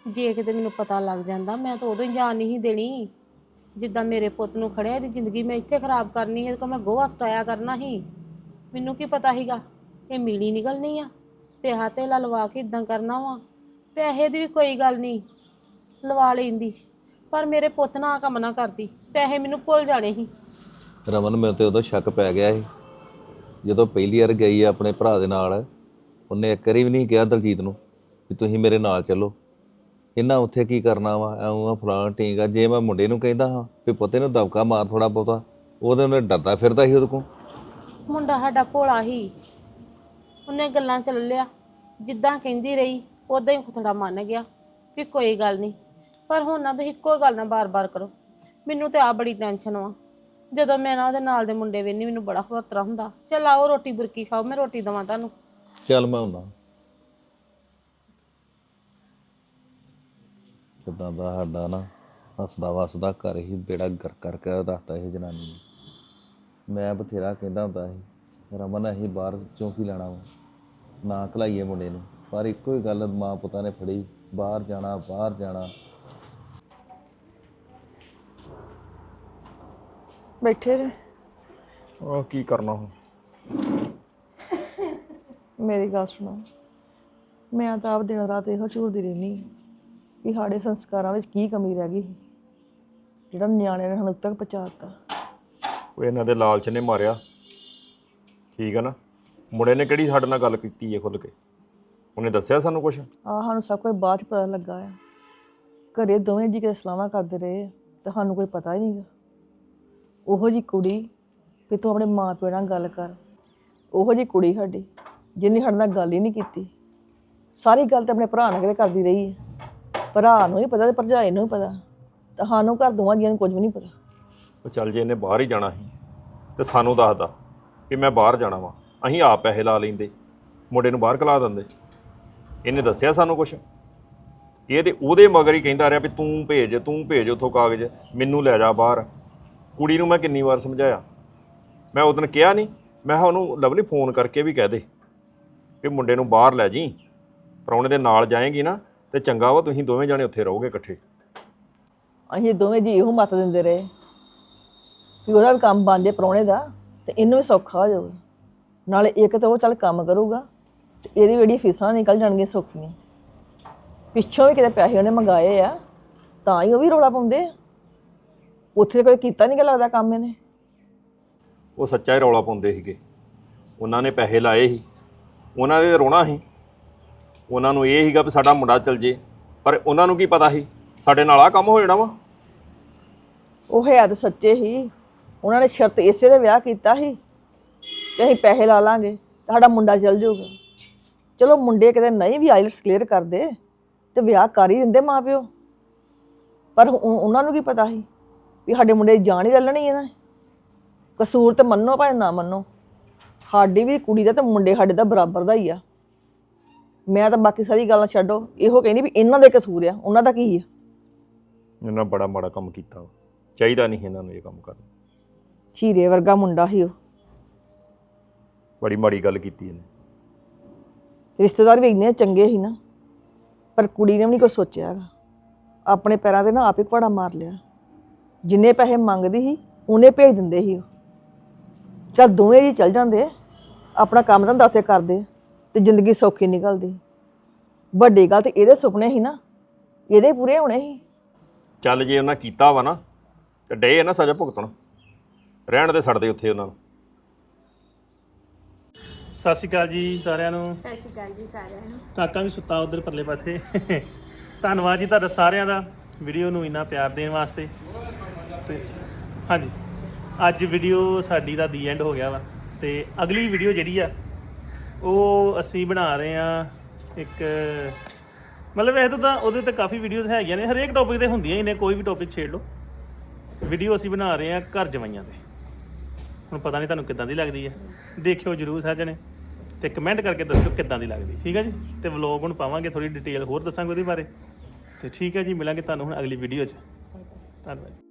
ਜੇ ਕਿਤੇ ਮੈਨੂੰ ਪਤਾ ਲੱਗ ਜਾਂਦਾ, ਮੈਂ ਤਾਂ ਉਦੋਂ ਹੀ ਜਾਨ ਨਹੀਂ ਦੇਣੀ। ਜਿੱਦਾਂ ਮੇਰੇ ਪੁੱਤ ਨੂੰ ਖੜਿਆ, ਇਹਦੀ ਜ਼ਿੰਦਗੀ ਮੈਂ ਇੱਥੇ ਖਰਾਬ ਕਰਨੀ ਹੈ, ਇਹਦੇ ਕੋਲ ਮੈਂ ਗੋਹਾ ਸਟਾਇਆ ਕਰਨਾ ਸੀ। ਮੈਨੂੰ ਕੀ ਪਤਾ ਸੀਗਾ? ਇਹ ਮੀਣੀ ਨਿਕਲਣੀ ਆ। ਪਿਆ ਤੇ ਲਵਾ ਕੇ ਇਦਾਂ ਕਰਨਾ ਵਾ। ਪੈਸੇ ਦੀ ਵੀ ਕੋਈ ਗੱਲ ਨਹੀਂ। ਲਵਾ ਲੈਂਦੀ। ਪਰ ਮੇਰੇ ਪੁੱਤ ਨਾਲ ਆਹ ਕੰਮ ਨਾ ਕਰਦੀ। ਪੈਸੇ ਮੈਨੂੰ ਭੁੱਲ ਜਾਣੇ ਸੀ। ਰਮਨ ਮੈਨੂੰ ਤੇ ਉਦੋਂ ਸ਼ੱਕ ਪੈ ਗਿਆ ਸੀ। ਜਦੋਂ ਪਹਿਲੀ ਵਾਰ ਗਈ ਆ ਆਪਣੇ ਭਰਾ ਦੇ ਨਾਲ, ਉਹਨੇ ਇੱਕ ਵਾਰੀ ਵੀ ਨਹੀਂ ਕਿਹਾ ਦਲਜੀਤ ਨੂੰ ਵੀ ਤੁਸੀਂ ਮੇਰੇ ਨਾਲ ਚੱਲੋ। ਇਹਨਾਂ ਉੱਥੇ ਕੀ ਕਰਨਾ ਵਾ? ਐਉਂ ਆ, ਫਲਾਣ ਠੀਕ ਆ। ਜੇ ਮੈਂ ਮੁੰਡੇ ਨੂੰ ਕਹਿੰਦਾ ਹਾਂ ਵੀ ਪੁੱਤੇ ਨੂੰ ਦਬਕਾ ਮਾਰ ਥੋੜਾ ਬਹੁਤਾ, ਉਹਦੇ ਉਹਨੇ ਡਰਦਾ ਫਿਰਦਾ ਸੀ ਉਹਦੇ ਕੋਲ। ਮੁੰਡਾ ਸਾਡਾ ਭੋਲਾ ਹੀ। ਉਹਨੇ ਗੱਲਾਂ ਚ ਲਿਆ। ਜਿੱਦਾਂ ਕਹਿੰਦੀ ਰਹੀ ਉਦਾਂ ਹੀ ਥੋੜਾ ਮੰਨ ਗਿਆ ਵੀ ਕੋਈ ਗੱਲ ਨਹੀਂ। ਪਰ ਹੁਣ ਨਾ ਤੁਸੀਂ ਇੱਕੋ ਗੱਲ ਨਾ ਬਾਰ-ਬਾਰ ਕਰੋ। ਮੈਨੂੰ ਤੇ ਆ ਬੜੀ ਟੈਨਸ਼ਨ ਵਾ ਜਦੋਂ ਮੈਂ ਨਾ ਉਹਦੇ ਨਾਲ ਦੇ ਮੁੰਡੇ ਵੇਨੀ ਮੈਨੂੰ ਬੜਾ ਖਤਰਾ ਹੁੰਦਾ। ਚੱਲ ਆਓ ਰੋਟੀ ਬੁਰਕੀ ਖਾਓ, ਮੈਂ ਰੋਟੀ ਦਵਾਂ ਤੁਹਾਨੂੰ। ਚੱਲ ਮੈਂ ਹੁੰਦਾ ਕਿਦਾਂ ਦਾ ਸਾਡਾ ਨਾ ਹੱਸਦਾ ਵਸਦਾ ਘਰ ਹੀ ਬੇੜਾ ਗਰ ਕਰਕੇ ਰੱਖਤਾ ਇਹ ਜਨਾਨੀ ਨੇ। ਮੈਂ ਬਥੇਰਾ ਕਹਿੰਦਾ ਹੁੰਦਾ ਸੀ ਰਮਨ ਅਸੀਂ ਬਾਹਰ ਚੋਂ ਕੀ ਲੈਣਾ ਵਾ? ਨਾ ਘਲਾਈਏ ਮੁੰਡੇ ਨੂੰ। ਪਰ ਇੱਕੋ ਹੀ ਗੱਲ ਮਾਂ ਪੁੱਤਾਂ ਨੇ ਫੜੀ ਬਾਹਰ ਜਾਣਾ ਬਾਹਰ ਜਾਣਾ। ਬੈਠੇ ਜੇ। ਉਹ ਕੀ ਕਰਨਾ ਹੁਣ? ਮੇਰੀ ਗੱਲ ਸੁਣੋ। ਮੈਂ ਤਾਂ ਆਪ ਦਿਨ ਰਾਤ ਇਹੋ ਝੂਰਦੀ ਰਹਿੰਦੀ ਹਾਂ ਵੀ ਸਾਡੇ ਸੰਸਕਾਰਾਂ ਵਿੱਚ ਕੀ ਕਮੀ ਰਹਿ ਗਈ ਸੀ, ਜਿਹੜਾ ਨਿਆਣਿਆਂ ਨੇ ਸਾਨੂੰ ਤੱਕ ਪਹੁੰਚਾਤਾ ਉਹ ਇਹਨਾਂ ਦੇ ਲਾਲਚ ਨੇ ਮਾਰਿਆ। ਠੀਕ ਹੈ ਨਾ? ਮੁੰਡੇ ਨੇ ਕਿਹੜੀ ਸਾਡੇ ਨਾਲ ਗੱਲ ਕੀਤੀ ਹੈ ਖੁੱਲ ਕੇ? ਉਹਨੇ ਦੱਸਿਆ ਸਾਨੂੰ ਕੁਝ ਆ ਸਾਨੂੰ ਸਭ ਕੁਝ ਬਾਅਦ ਚ ਪਤਾ ਲੱਗਾ ਆ। ਘਰੇ ਦੋਵੇਂ ਜੀ ਕੇ ਸਲਾਹਾਂ ਕਰਦੇ ਰਹੇ ਆ, ਤੇ ਸਾਨੂੰ ਕੋਈ ਪਤਾ ਹੀ ਨਹੀਂਗਾ। ਉਹੋ ਜੀ ਕੁੜੀ ਵੀ ਤੂੰ ਆਪਣੇ ਮਾਂ ਪਿਓ ਨਾਲ ਗੱਲ ਕਰ। ਉਹੋ ਜੀ ਕੁੜੀ ਸਾਡੀ ਜਿਹਨੇ ਸਾਡੇ ਨਾਲ ਗੱਲ ਹੀ ਨਹੀਂ ਕੀਤੀ। ਸਾਰੀ ਗੱਲ ਤੇ ਆਪਣੇ ਭਰਾ ਨਾਲ ਕਿਤੇ ਕਰਦੀ ਰਹੀ ਹੈ ਭਰਾ ਨੂੰ ਹੀ ਪਤਾ ਤੇ ਭਰਜਾਈ ਨੂੰ ਹੀ ਪਤਾ। ਤਾਂ ਸਾਨੂੰ ਘਰ ਦੋਵਾਂ ਜੀਆਂ ਨੂੰ ਕੁਝ ਵੀ ਨਹੀਂ ਪਤਾ। ਉਹ ਚੱਲ ਜੇ ਇਹਨੇ ਬਾਹਰ ਹੀ ਜਾਣਾ ਸੀ ਤੇ ਸਾਨੂੰ ਦੱਸਦਾ ਕਿ ਮੈਂ ਬਾਹਰ ਜਾਣਾ ਵਾਂ। ਅਸੀਂ ਆਪ ਪੈਸੇ ਲਾ ਲੈਂਦੇ, ਮੁੰਡੇ ਨੂੰ ਬਾਹਰ ਕਲਾ ਦਿੰਦੇ। ਇਹਨੇ ਦੱਸਿਆ ਸਾਨੂੰ ਕੁਛ? ਇਹ ਤੇ ਉਹਦੇ ਮਗਰ ਹੀ ਕਹਿੰਦਾ ਰਿਹਾ ਵੀ ਤੂੰ ਭੇਜ ਤੂੰ ਭੇਜ ਉਥੋਂ ਕਾਗਜ਼, ਮੈਨੂੰ ਲੈ ਜਾ ਬਾਹਰ। ਕੁੜੀ ਨੂੰ ਮੈਂ ਕਿੰਨੀ ਵਾਰ ਸਮਝਾਇਆ। ਮੈਂ ਉਹ ਦਿਨ ਕਿਹਾ ਨਹੀਂ, ਮੈਂ ਕਿਹਾ ਉਹਨੂੰ ਲਵਲੀ ਫੋਨ ਕਰਕੇ ਵੀ ਕਹਿ ਦੇ ਕਿ ਮੁੰਡੇ ਨੂੰ ਬਾਹਰ ਲੈ ਜੀ। ਪ੍ਰਾਹੁਣੇ ਦੇ ਨਾਲ ਜਾਏਗੀ ਨਾ ਤੇ ਚੰਗਾ ਵਾ, ਤੁਸੀਂ ਦੋਵੇਂ ਜਾਣੇ ਉੱਥੇ ਰਹੋਗੇ ਇਕੱਠੇ। ਅਸੀਂ ਦੋਵੇਂ ਜੀ ਇਹੋ ਮਤ ਦਿੰਦੇ ਰਹੇ। ਵੀ ਉਹਦਾ ਵੀ ਕੰਮ ਬਣ ਜੇ ਪ੍ਰਾਹੁਣੇ ਦਾ ਤੇ ਇਹਨੂੰ ਵੀ ਸੌਖਾ ਹੋ ਜਾਊਗਾ। ਨਾਲੇ ਇੱਕ ਤਾਂ ਉਹ ਚੱਲ ਕੰਮ ਕਰੂਗਾ ਤੇ ਇਹਦੀ ਜਿਹੜੀ ਫੀਸਾਂ ਨਿਕਲ ਜਾਣਗੀਆਂ ਸੌਖੀਆਂ। ਪਿੱਛੋਂ ਵੀ ਕਿਤੇ ਪੈਸੇ ਉਹਨੇ ਮੰਗਾਏ ਆ ਤਾਂ ਹੀ ਉਹ ਵੀ ਰੌਲਾ ਪਾਉਂਦੇ ਆ। ਉੱਥੇ ਕੋਈ ਕੀਤਾ ਨਹੀਂ ਗਾ ਲੱਗਦਾ ਕੰਮ ਇਹਨੇ। ਉਹ ਸੱਚਾ ਹੀ ਰੌਲਾ ਪਾਉਂਦੇ ਸੀਗੇ। ਉਹਨਾਂ ਨੇ ਪੈਸੇ ਲਾਏ ਸੀ ਉਹਨਾਂ ਦੇ ਰੋਣਾ ਸੀ। ਉਹਨਾਂ ਨੂੰ ਇਹ ਸੀਗਾ ਵੀ ਸਾਡਾ ਮੁੰਡਾ ਚੱਲ ਜੇ ਪਰ ਉਹਨਾਂ ਨੂੰ ਕੀ ਪਤਾ ਸੀ ਸਾਡੇ ਨਾਲ ਆ ਕੰਮ ਹੋ ਜਾਣਾ ਵਾ। ਉਹ ਹੈ ਤਾਂ ਸੱਚੇ ਹੀ। ਉਹਨਾਂ ਨੇ ਸ਼ਰਤ ਇਸੇ ਦੇ ਵਿਆਹ ਕੀਤਾ ਸੀ ਕਿ ਅਸੀਂ ਪੈਸੇ ਲਾ ਲਾਂਗੇ, ਸਾਡਾ ਮੁੰਡਾ ਚੱਲ ਜਾਊਗਾ। ਚਲੋ ਮੁੰਡੇ ਕਿਤੇ ਨਹੀਂ ਵੀ ਆਈਲਟਸ ਕਲੀਅਰ ਕਰਦੇ ਤੇ ਵਿਆਹ ਕਰ ਹੀ ਦਿੰਦੇ ਮਾਪਿਓ। ਪਰ ਉਹਨਾਂ ਨੂੰ ਕੀ ਪਤਾ ਸੀ ਵੀ ਸਾਡੇ ਮੁੰਡੇ ਦੀ ਜਾਨ ਹੀ ਲੈ ਲੈਣੀ ਇਹਨਾਂ ਨੇ। ਕਸੂਰ ਤੇ ਮੰਨੋ ਭਾਵੇਂ ਨਾ ਮੰਨੋ, ਸਾਡੀ ਵੀ ਕੁੜੀ ਦਾ ਤੇ ਮੁੰਡੇ ਸਾਡੇ ਦਾ ਬਰਾਬਰ ਦਾ ਹੀ ਆ। ਮੈਂ ਤਾਂ ਬਾਕੀ ਸਾਰੀ ਗੱਲਾਂ ਛੱਡੋ, ਇਹੋ ਕਹਿੰਦੀ ਵੀ ਇਹਨਾਂ ਦੇ ਕਸੂਰ ਆ, ਉਹਨਾਂ ਦਾ ਕੀ ਆ? ਇਹਨਾਂ ਬੜਾ ਮਾੜਾ ਕੰਮ ਕੀਤਾ ਚਾਹੀਦਾ ਨਹੀਂ ਇਹਨਾਂ ਨੂੰ ਇਹ ਕੰਮ ਕਰਨਾ। ਹੀਰੇ ਵਰਗਾ ਮੁੰਡਾ ਸੀ ਉਹ। ਬੜੀ ਮਾੜੀ ਗੱਲ ਕੀਤੀ ਇਹਨੇ। ਰਿਸ਼ਤੇਦਾਰ ਵੀ ਇੰਨੇ ਚੰਗੇ ਸੀ ਨਾ ਪਰ ਕੁੜੀ ਨੇ ਵੀ ਨਹੀਂ ਕੁਛ ਸੋਚਿਆ ਹੈਗਾ। ਆਪਣੇ ਪੈਰਾਂ ਤੇ ਨਾ ਆਪ ਘੋੜਾ ਮਾਰ ਲਿਆ। ਜਿੰਨੇ ਪੈਸੇ ਮੰਗਦੀ ਸੀ ਉਹਨੇ ਭੇਜ ਦਿੰਦੇ ਸੀ ਉਹ। ਚੱਲ ਦੋਵੇਂ ਜੀ ਚੱਲ ਜਾਂਦੇ ਆਪਣਾ ਕੰਮ ਧੰਦਾ ਉੱਥੇ ਕਰਦੇ ਤੇ ਜ਼ਿੰਦਗੀ ਸੌਖੀ ਨਿਕਲਦੀ। ਵੱਡੀ ਗੱਲ ਤੇ ਇਹਦੇ ਸੁਪਨੇ ਸੀ ਨਾ ਇਹਦੇ ਪੂਰੇ ਹੋਣੇ ਸੀ। ਚੱਲ ਜੇ ਉਹਨਾਂ ਕੀਤਾ ਵਾ ਨਾ ਤੇ ਡੇ ਨਾ ਸਜ਼ਾ ਭੁਗਤਣ। ਰਹਿਣ ਦੇ ਸੜਦੇ ਉੱਥੇ ਉਹਨਾਂ ਨੂੰ। ਸਤਿ ਸ਼੍ਰੀ ਅਕਾਲ ਜੀ ਸਾਰਿਆਂ ਨੂੰ। ਸਤਿ ਸ਼੍ਰੀ ਅਕਾਲ ਜੀ ਸਾਰਿਆਂ ਨੂੰ। ਕਾਕਾ ਵੀ ਸੁੱਤਾ ਉਧਰ ਪਰਲੇ ਪਾਸੇ। ਧੰਨਵਾਦ ਜੀ ਤੁਹਾਡਾ ਸਾਰਿਆਂ ਦਾ ਵੀਡੀਓ ਨੂੰ ਇੰਨਾ ਪਿਆਰ ਦੇਣ ਵਾਸਤੇ। ਤੇ ਹਾਂਜੀ ਅੱਜ ਵੀਡੀਓ ਸਾਡੀ ਦਾ ਦੀ ਐਂਡ ਹੋ ਗਿਆ ਵਾ। ਤੇ ਅਗਲੀ ਵੀਡੀਓ ਜਿਹੜੀ ਆ ਉਹ ਅਸੀਂ ਬਣਾ ਰਹੇ ਆ ਇੱਕ ਮਤਲਬ ਵੈਸੇ ਤਾਂ ਉਹਦੇ ਤੇ ਕਾਫੀ ਵੀਡੀਓਜ਼ ਹੈਗੀਆਂ ਨੇ। ਹਰੇਕ ਟੌਪਿਕ ਤੇ ਹੁੰਦੀਆਂ ਹੀ ਨੇ ਕੋਈ ਵੀ ਟੌਪਿਕ ਛੇੜ ਲਓ। ਵੀਡੀਓ ਅਸੀਂ ਬਣਾ ਰਹੇ ਆ ਘਰ ਜਵਾਈਆਂ ਤੇ ਹੁਣ ਪਤਾ ਨਹੀਂ ਤੁਹਾਨੂੰ ਕਿੱਦਾਂ ਦੀ ਲੱਗਦੀ ਹੈ। ਦੇਖਿਓ ਜਰੂਰ ਸਾਜਣੇ ਤੇ ਕਮੈਂਟ ਕਰਕੇ ਦੱਸਿਓ ਕਿੱਦਾਂ ਦੀ ਲੱਗਦੀ। ਠੀਕ ਹੈ ਜੀ? ਤੇ ਵਲੌਗ ਹੁਣ ਪਾਵਾਂਗੇ ਥੋੜੀ ਡਿਟੇਲ ਹੋਰ ਦੱਸਾਂਗੇ ਉਹਦੇ ਬਾਰੇ। ਤੇ ਠੀਕ ਹੈ ਜੀ, ਮਿਲਾਂਗੇ ਤੁਹਾਨੂੰ ਹੁਣ ਅਗਲੀ ਵੀਡੀਓ 'ਚ। ਧੰਨਵਾਦ